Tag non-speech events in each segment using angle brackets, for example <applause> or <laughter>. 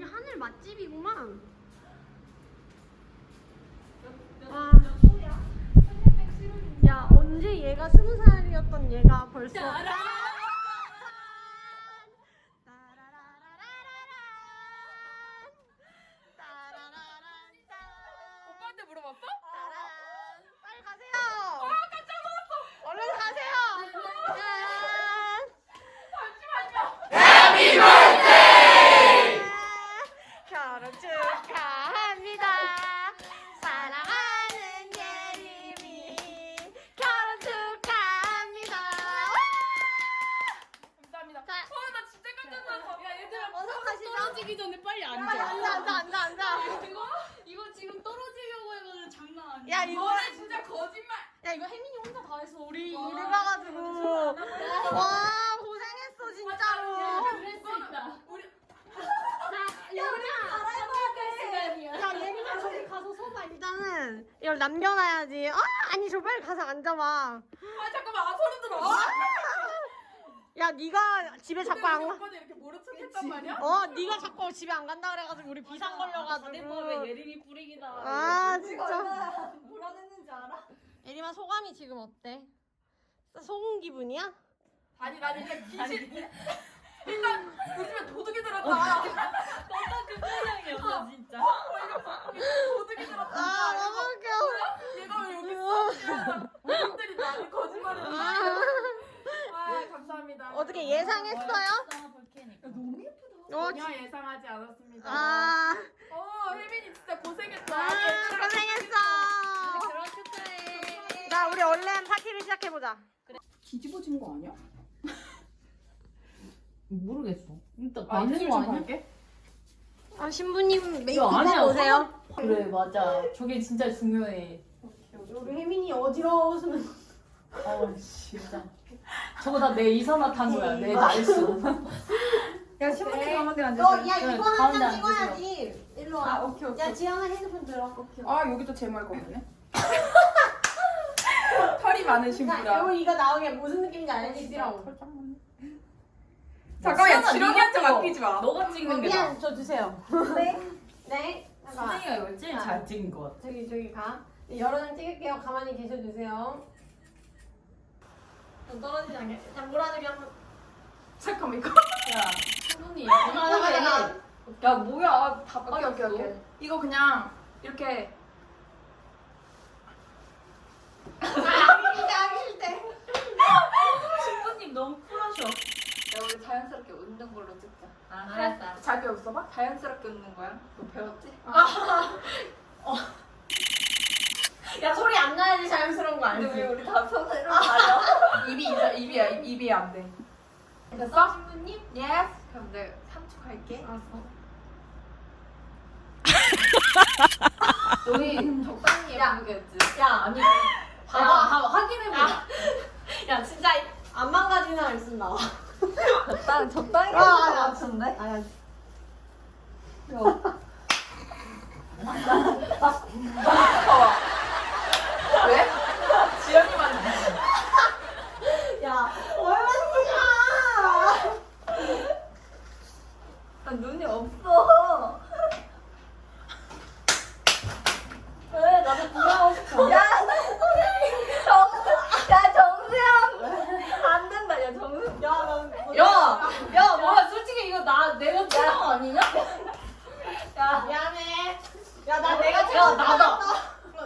여기 하늘 맛집이구만. 와. 야, 언제 얘가 스무 살이었던 얘가 벌써. 오빠한테 물어봤어? 빨리 가세요. 아, 깜짝 놀랐어. 얼른 가세요. 결혼 축하합니다. 사랑하는 예림이 결혼 축하합니다. 감사합니다. 자. 어, 나 진짜 깜짝 놀랐어. 야, 얘들아, 어서 가시죠. 떨어지기 전에 빨리 앉아 앉아. 앉아 앉아 앉아 앉아. 이거 이거 지금 떨어지려고 해가지고 장난 아니야. 야 이거 너네 진짜 거짓말. 야 이거 혜민이 혼자 다 했어 우리 일을 봐가지고 와 고생했어 진짜로 그럴 수 있다. 우리 야 예민아 저기 가서 서봐 일단은 이걸 남겨놔야지 아 아니 저 빨리 가서 앉아봐 아 잠깐만, 아 소름 들어. 야 네가 집에 자꾸 안 가. 오빠는 이렇게 모른 척했단 말이야? 어 네가 자꾸 집에 안 간다 그래가지고 우리 비상 대법에 걸려가지고 예림이 뿌리기다. 아 진짜 불안했는지 알아? 예림아 소감이 지금 어때? 속은 기분이야? 아니 나는 일단 귀신. 일단 요즘에 도둑이 들었다. 너가 그 표정이었어 진짜. 도둑이 들었다. 아 너무 웃겨 얘가 왜 여기 있어? 사람들이 나한테 거짓말을 해. 아, 아 감사합니다. 어떻게 예상했어요? 볼케니까. 너무 예쁘다. 어, 전혀 예상하지 않았습니다. 아, 어 혜민이 진짜 고생했다. 아 고생했어. 결혼 축하해. 자, 우리 얼른 파티를 시작해보자. 뒤집어진 거 아니야? 모르겠어. 일단 아, 맞는 입술 거 좀 아니야? 갈게. 아, 신부님 메이크업 아니야. 하고 오세요. 그래 맞아. 저게 진짜 중요해. 우리 혜민이 어지러웠으면. 어 진짜. 저거 다 내 이산화 탄 거야. 내 날수. 야 신부님 가운데 너, 앉으세요. 야, 네, 이거 한 가운데 장 앉으세요. 찍어야지. 일로 와. 아 오케이 오케이. 야, 지영아 핸드폰 들어. 아 여기도 제말 거네. <laughs> 털이 많은 자, 신부다. 이거 이거 나오게 무슨 느낌인지 알려주시라고. 잠깐만 야 수연아, 지렁이 한테 네가 맡기지 마. 너가 찍는 게 나. 미안, 저 주세요. 네. 네. 잠깐만. 수정이가 이걸 제일 잘 찍은 것 같아. 저기, 저기 가. 네, 여러 장 찍을게요. 가만히 계셔주세요. 좀 떨어지지 않게. 자, 몰아주기 한 번. 잠깐만 이거. 야, 수근이 아, 잠깐만, 잠깐만. 야 뭐야 다 오케이 오케이 빠졌어. 오케이. 이거 그냥 이렇게 아, 하기 싫대, 하기 싫대. 신부님 너무 쿨하셔. 야 우리 자연스럽게 웃는 걸로 찍자. 아, 알았어. 자기 웃어봐? 자연스럽게 웃는 거야. 너 배웠지? 야, 소리 안 나야지 자연스러운 거 알지? 우리 다 손으로 가려? 입이 이사, 입이야 입, 입이 안 돼. 됐어? 신부님? 예스. 그럼 내가 3초 갈게. 알았어. 너희 적당히 예쁘겠지? 야, 아니. 봐봐, 한번 확인해보자. 야, 진짜 안 망가진 사람 있으면 나와. 적당 적당히 아, 아, 아. 같은데? 아야. 왜? 지연이만 야, 얼마나 나 눈이 없어. 왜? 나도 구하고 싶어. 야, 정, 야 정수영 안 된다. 야 정수. 야, 나. 야, 야, 뭐야? 솔직히 이거 나 내가 찍은 거 아니냐? 야 미안해. 야 나 내가 야 나다.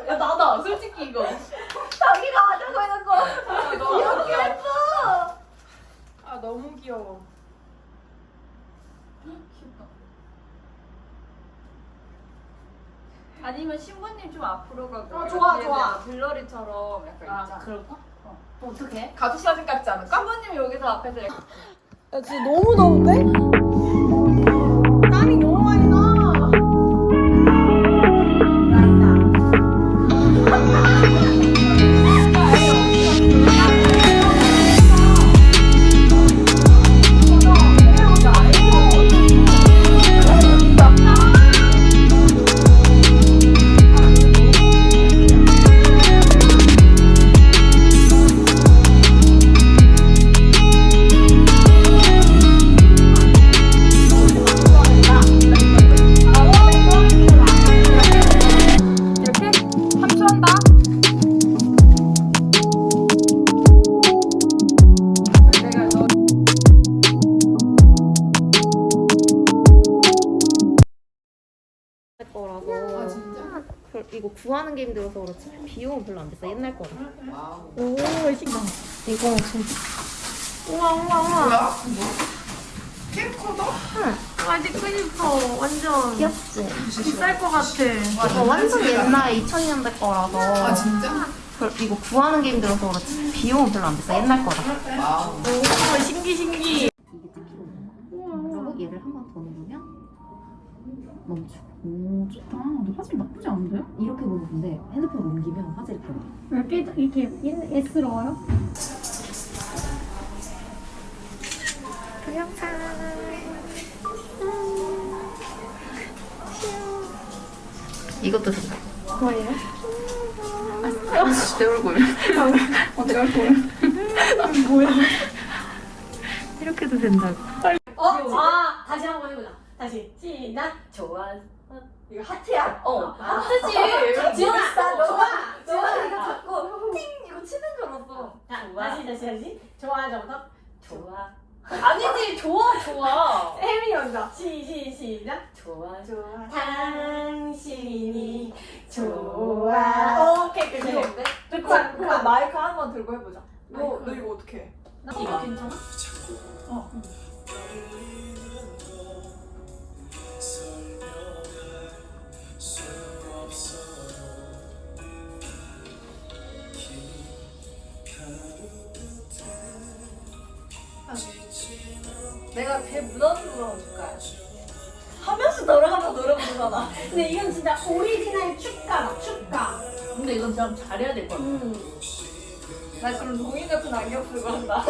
야 나다. 솔직히 이거. 자기가 가지고 있는 거. 아, 너무 예뻐. 아 너무 귀여워. 귀엽다. 아니면 신부님 좀 앞으로 가고. 어, 좋아, 좋아. 들러리처럼 약간 아, 그럴까? 어. 어떻게? 가족 사진 같지 않을까? 신부님 여기서 앞에서 야 진짜 너무 더운데? 구하는 게 힘들어서 그렇지 비용은 별로 안 비싸 옛날 거라 오 신나. 이거 진짜 우와 우와 우와. 뭐야? 캠코더? 아직 끄집어 완전 귀엽지? 비쌀 것 같아. 이거 완전 옛날 2000년대 거라서 아 진짜? 별- 이거 구하는 게 힘들어서 그렇지 비용은 별로 안 비싸 옛날 거라. 오 신기 신기. 이게 찍히거든요 그리고 얘를 한 번 더 누르면 멈추고 오 좋다 아, 화질 나쁘지 않은데? 이렇게 보면 근데 핸드폰 옮기면 화질이 변해 왜 이렇게 이렇게 예스러워요? 이것도 된다 뭐예요? 내 얼굴 갈 거야? 뭐야? 이렇게도 된다고 어? 아 다시 한번 해보자. 다시 시작. 좋아. 이거 하트야? 어. 하트지. <laughs> 좋아. 재밌다. 좋아. 좋아. 좋아. 이거 자꾸 팅 이거 치는 줄 알았어. 자, 다시 다시 다시. 좋아 저부터. 좋아. 아니지 좋아 좋아. 혜미 먼저. 시시 시작. 좋아 좋아. 당신이 좋아. 오케이 끝. 귀여운데? 그만, 그럼 그만. 마이크 한 번 들고 해보자. 너. 너 이거 어떻게 해? 나 이거 괜찮아? 내가 걔 묻어주러 줄까요? 하면서 노래하면서 노래 부르잖아. 근데 이건 진짜 오리지널 축가다 축가. 근데 이건 좀 잘해야 될 것 같아 음. 나 그럼 동인 같은 안경 쓰고 한다.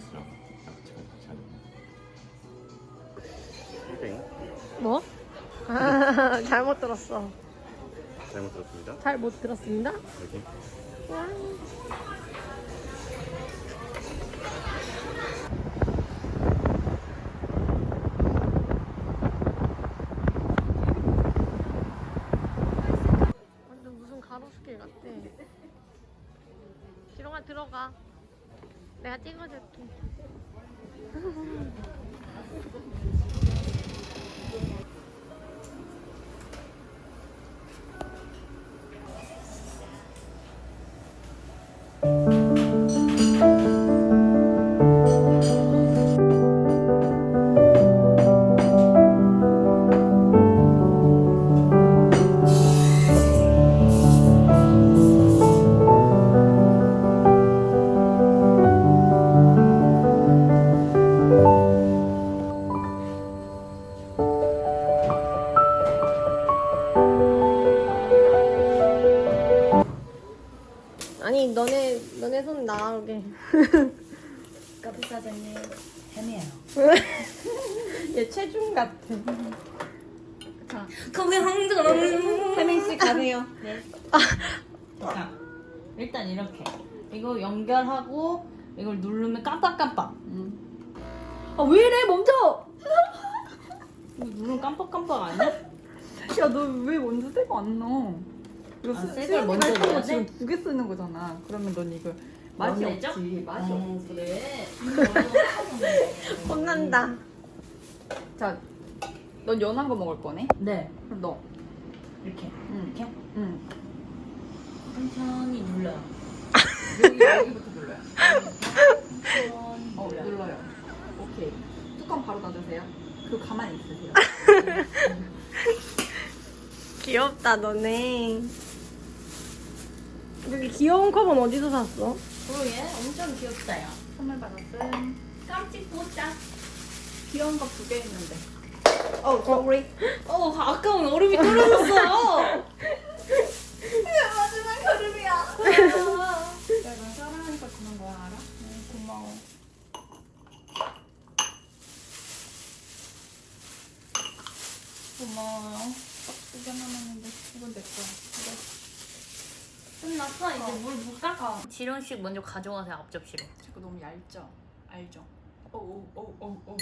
있으라고 제가 같이 하는 뭐? <laughs> 잘못 들었어. 잘못 들었습니다 잘 못 들었습니다. 여기 완전 무슨 가로수길 같대. 기롱아 들어가. 내가 찍어줄게. <laughs> 같아. 거기 항상 혜민 씨 가세요 자 일단 이렇게 이거 연결하고 이걸 누르면 깜빡깜빡 아 왜 이래 멈춰. 이거 누르면 깜빡깜빡 아니야? 야, 너 왜 먼저 새거 안 넣어? 이거 아, 스- 새걸 수영이가 먼저 넣어야 지금 두 개 쓰는 거잖아. 그러면 넌 이거 맛이? 없지. 맛이 음, 없지. 그래 <laughs> 혼난다. 자, 넌 연한 거 먹을 거네? 네. 그럼 너. 이렇게. 응. 이렇게? 응. 천천히 눌러요. 여기, 여기부터 눌러요. 천천히 어, 눌러요. 눌러요. 오케이. 뚜껑 바로 닫으세요. 그거 가만히 있으세요. <laughs> 귀엽다 너네. 여기 귀여운 컵은 어디서 샀어? 그러게 엄청 귀엽다요. 선물 받았음. 깜찍 뽀짝. 귀여운 거 두 개 있는데. 어, sorry. 어 아까운 얼음이 떨어졌어요. 내가 사랑하니까 주는 거야, 알아? 응, 고마워. 고마워요. 딱두개 남았는데 이건 내 거야. 이거 끝났어 이제 물 붓까? 지령식 먼저 가져가세요 앞접시로. 자꾸 너무 얇죠? 알죠? 오오오오오.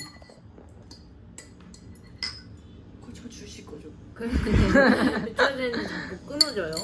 그거 저 주실 거죠? 그러면 이쪽에는 <laughs> 자꾸 끊어져요.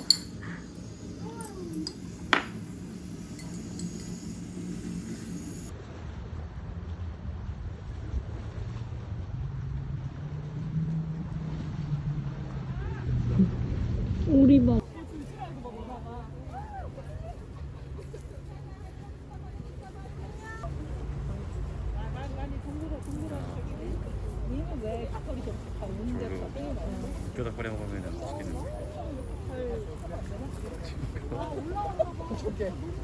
Thank you.